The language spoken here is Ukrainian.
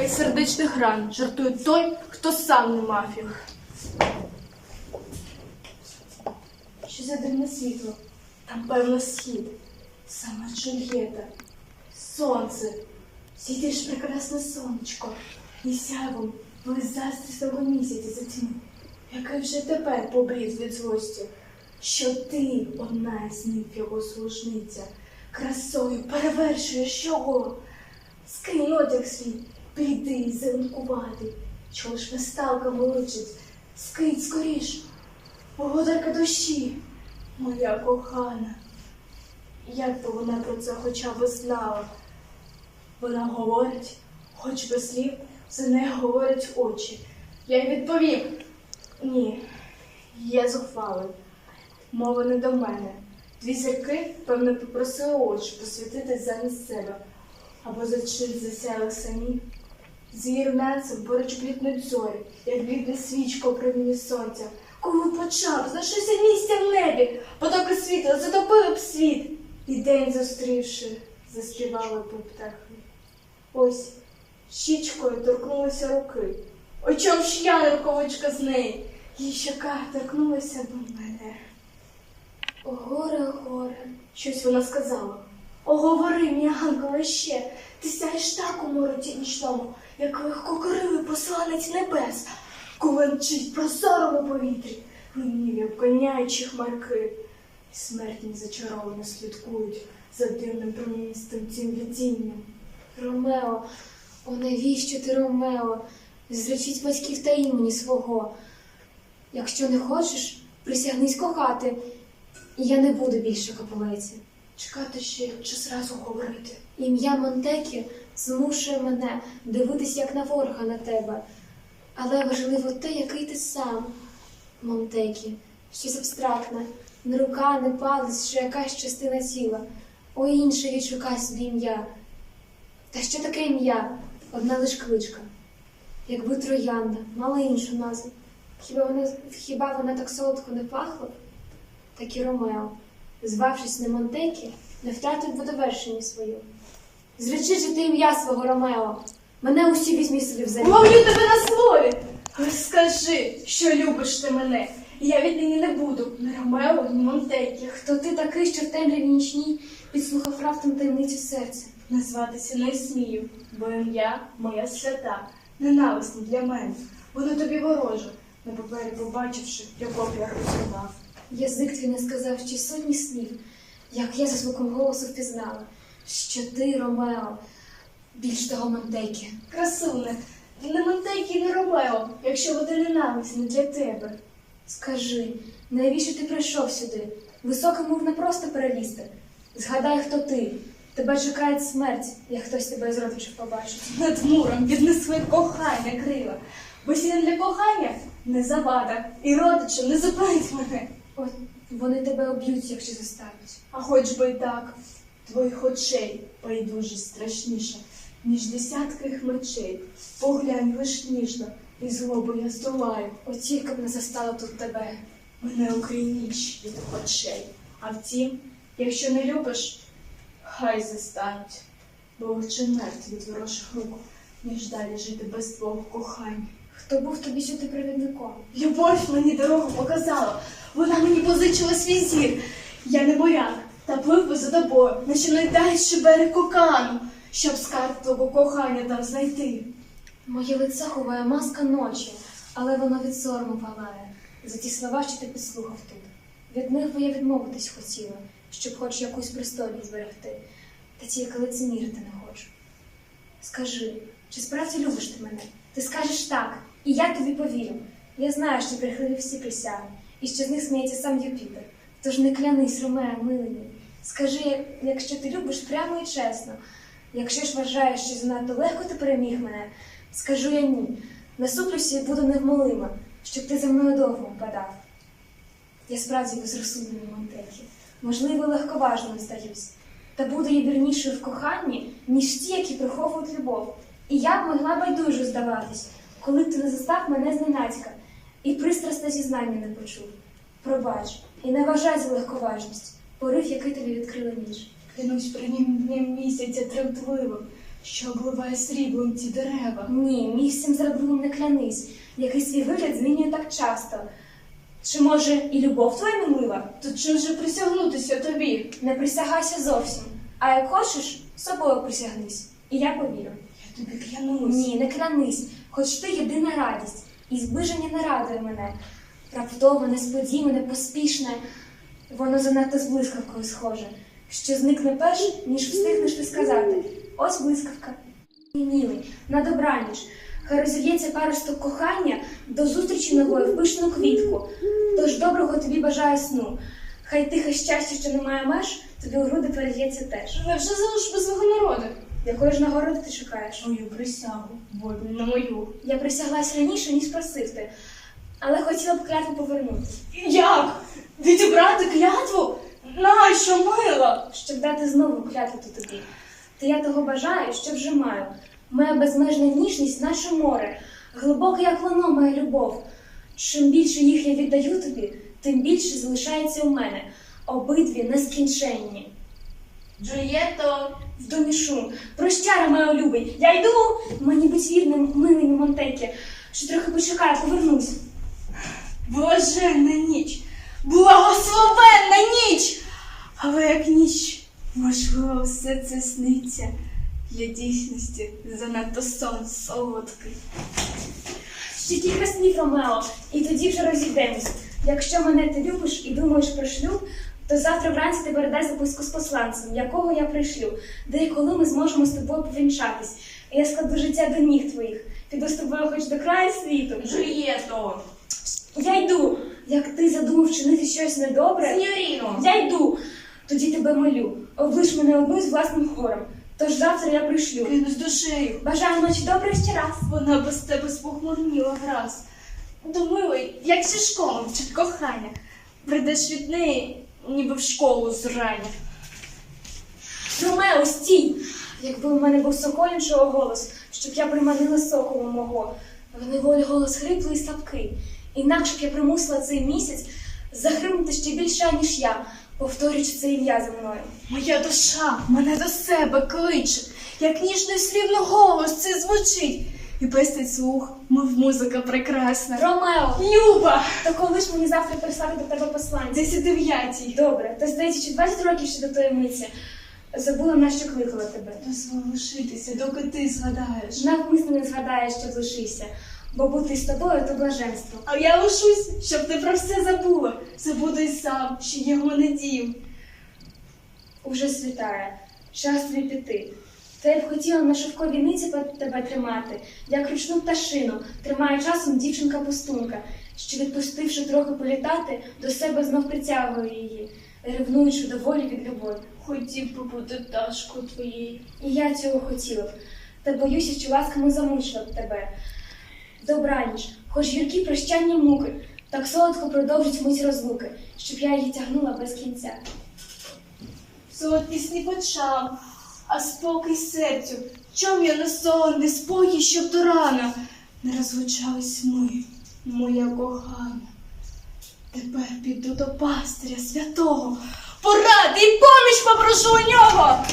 Хай сердечних ран жартує той, хто сам не мафіг. Що за дивне світло? Там певно схід. Сама Джульєта. Сонце. Сідеш прекрасне сонечко. І сявом свого місяця за тьму, який вже тепер побріз від злості, що ти одна з них його служниця, красою перевершуєш його. Скинь одяг свій, піди зеленкувати, чого ж весталка волочить, скинь скоріш, погодарка душі, моя кохана. Як би вона про це хоча б знала? Вона говорить, хоч без слів, за нею говорять очі. Я й відповів ні, я зухвалий. Мова не до мене. Дві зірки, певно, попросили очі посвітити замість себе. Або зачить засяяли самі. З її румянцем поруч бліднуть зорі, як блідна свічка у проміні сонця. Коли почав, знайшлося місця в небі, потоки світла затопили б світ. І день зустрівши, заспівали б птахи. Ось щічкою торкнулися руки. Очом ш'яна рукавичка з неї. Її щока торкнулася до мене. О, горе, горе, щось вона сказала. О, говори, мій ангеле, ще, ти сяєш так у мороті нічному, як легкокоривий посланець небес, коли мчить прозорому повітрі, винів'я обгоняючи хмарки. І смертні зачаровано слідкують за дивним проміністим цим видінням. Ромео, о навіщо ти, Ромео? Зречіть батьків та імені свого. Якщо не хочеш, присягнись кохати, і я не буду більше капелеці. Чекати ще чи зразу говорити. Ім'я Монтекі змушує мене дивитись як на ворога на тебе. Але важливо те, який ти сам, Монтекі, щось абстрактне, не рука, не палець, що якась частина тіла. О інше відшукай собі ім'я. Та що таке ім'я? Одна лиш кличка. Якби троянда мала іншу назву. Хіба вона, хіба вона так солодко не пахла? Так і Ромео, звавшись не Монтекі, не втратив би довершення свою. Зречи же ти ім'я свого Ромео. Мене усі візьмі собі в землю. Ловлю тебе на слові. Скажи, що любиш ти мене. Я віднині не буду ні Ромео, ні Монтекі. Хто ти такий, що в темряві нічній підслухав раптом таємницю серця? Назватися не смію, бо ім'я моя свята, ненависне для мене. Воно тобі вороже, на папері побачивши, якого я розумав. Язик твій не сказав ще сотні слів, як я за звуком голосу впізнала, що ти, Ромео, більш того Монтекі. Красуне, не Монтекі, не Ромео, якщо вони ненависні для тебе. Скажи, навіщо ти прийшов сюди? Високий мов не просто перелізти. Згадай, хто ти. Тебе чекає смерть, як хтось тебе із родичів побачить. Над муром віднесли кохання крила. Бо сіна для кохання не завада, і родичі не зупинить мене. От вони тебе об'ють, якщо заставлять. А хоч би й так, твоїх очей байдужість страшніша, ніж десятки мечей. Поглянь лиш ніжно, і злобу я здолаю. От тільки б не застала тут тебе. Мене укрий ніч від очей. А втім, якщо не любиш, хай застануть, бо лучше мертв від ворожих рук, ніж далі жити без твого кохання. Хто був тобі сюди провідником? Любов мені дорогу показала, вона мені позичила свій зір. Я не моряк, та плив би за тобою, наче найдальший берег кокану, щоб скарб твого кохання там знайти. Моє лице ховає маска ночі, але воно від сорому палає. За ті слова, що ти підслухав тут. Від них би я відмовитись хотіла, щоб хоч якусь пристойність зберегти, та тільки лицемірити не хочу. Скажи, чи справді любиш ти мене? Ти скажеш так, і я тобі повірю. Я знаю, що прихилив всі присяги, і що з них сміється сам Юпітер. Тож не клянись, Ромео, милий мій. Скажи, якщо ти любиш прямо і чесно. Якщо ж вважаєш, що занадто легко ти переміг мене, скажу я ні. Насуплюся і буду невмолима, щоб ти за мною довго впадав. Я справді безрозсудний Монтекі, можливо, легковажним здаюсь, та буду я вірнішою в коханні, ніж ті, які приховують любов. І я б могла байдуже здаватись, коли б ти не застав мене зненацька і пристрасне зізнання не почув. Пробач, і не вважай за легковажність, порив, який тобі відкрила ніж. Клянусь при нім днем місяця тремтливим, що обливає сріблом ті дерева. Ні, місцем зрадливим не клянись, який свій вигляд змінює так часто. Чи може і любов твоя минлива? То чим же присягнутися тобі? Не присягайся зовсім. А як хочеш, собою присягнись. І я повірю. Я тобі клянусь. Ні, не клянись, хоч ти єдина радість, і збиження не радує мене. Раптове, несподіване, поспішне, воно занадто з блискавкою схоже, що зникне перш, ніж встигнеш ти сказати. Ось блискавка. Мілий, на добраніч. Хай розів'ється паросток кохання до зустрічі нової в пишну квітку. Тож доброго тобі бажаю сну. Хай тихе щастя, що не має меж, тобі у груди перельється теж. Невже залиш без свого народу? Якої ж нагороди ти шукаєш? Мою присягу, вольну на мою. Я присяглась раніше, ніж просив ти, але хотіла б клятву повернути, Як? Відібрати клятву? Нащо, мила? щоб дати знову клятву тобі. Та я того бажаю, що вже маю. Моя безмежна ніжність, наче море, глибоке, як воно, моя любов. Чим більше їх я віддаю тобі, тим більше залишається у мене. Обидві нескінченні. Джульєтто, В домі шум, прощара, моя любий, я йду, мені будь вірним, милий Монтекі, що трохи почекаю, повернусь. Блаженна ніч, благословенна ніч! Але як ніч, можливо, все це сниться. Для дійсності занадто сон солодкий. Ще кілька слів, Ромео, і тоді вже розійдемось. Якщо мене ти любиш і думаєш про шлюб, то завтра вранці ти передай записку з посланцем, якого я пришлю, де і коли ми зможемо з тобою повінчатись. І я складу життя до ніг твоїх. Піду з тобою хоч до краю світу. Джульєтто, Я йду. Як ти задумав вчинити щось недобре, сеньоріно, я йду. Тоді тебе молю. Облиш мене одну з власним хором. Тож завтра я пришлю. кинусь душею. Бажаю ночі добре ще раз. Вона без тебе спохмурніла враз. До милий, як зі школи вчить кохання. Прийдеш від неї, ніби в школу зрання. Ромео, стій! Якби у мене був соколіншого голос, щоб я приманила сокола мого. В неволі голос хриплий і слабкий. Інакше б я примусила цей місяць загримати ще більше, ніж я, повторюючи це ім'я за мною. Моя душа мене до себе кличе, як ніжний слівно голос це звучить. І пестить слух, мов музика прекрасна. Ромео, Люба! то коли ж мені завтра прислати до тебе посланця? Десь о дев'ятій. Добре, то здається, чи 20 років ще до тої миті. Забула, на що кликала тебе. Дозволь лишитися, доки ти згадаєш. Навмисно не згадаєш, що лишився, бо бути з тобою то блаженство. А я лишусь, щоб ти про все забула. Забуду й сам, що його не дів. Уже світає, час тобі піти. Та я б хотіла на шовковій ниці тебе тримати, як ручну пташину, тримає часом дівчинка-пустунка, що, відпустивши трохи політати, до себе знов притягує її, ревнуючи до волі від любові. Хотів би бути пташкою твоєю. І я цього хотіла б, та боюся, що ласками замучила б тебе. Добраніч, хоч гіркі прощання муки, так солодко продовжить мить розлуки, щоб я її тягнула без кінця. Солодкість не почав, а спокій серцю. Чом я не спокій, щоб до рана не розлучались ми, моя кохана. Тепер піду до пастиря святого, поради і поміч попрошу у нього.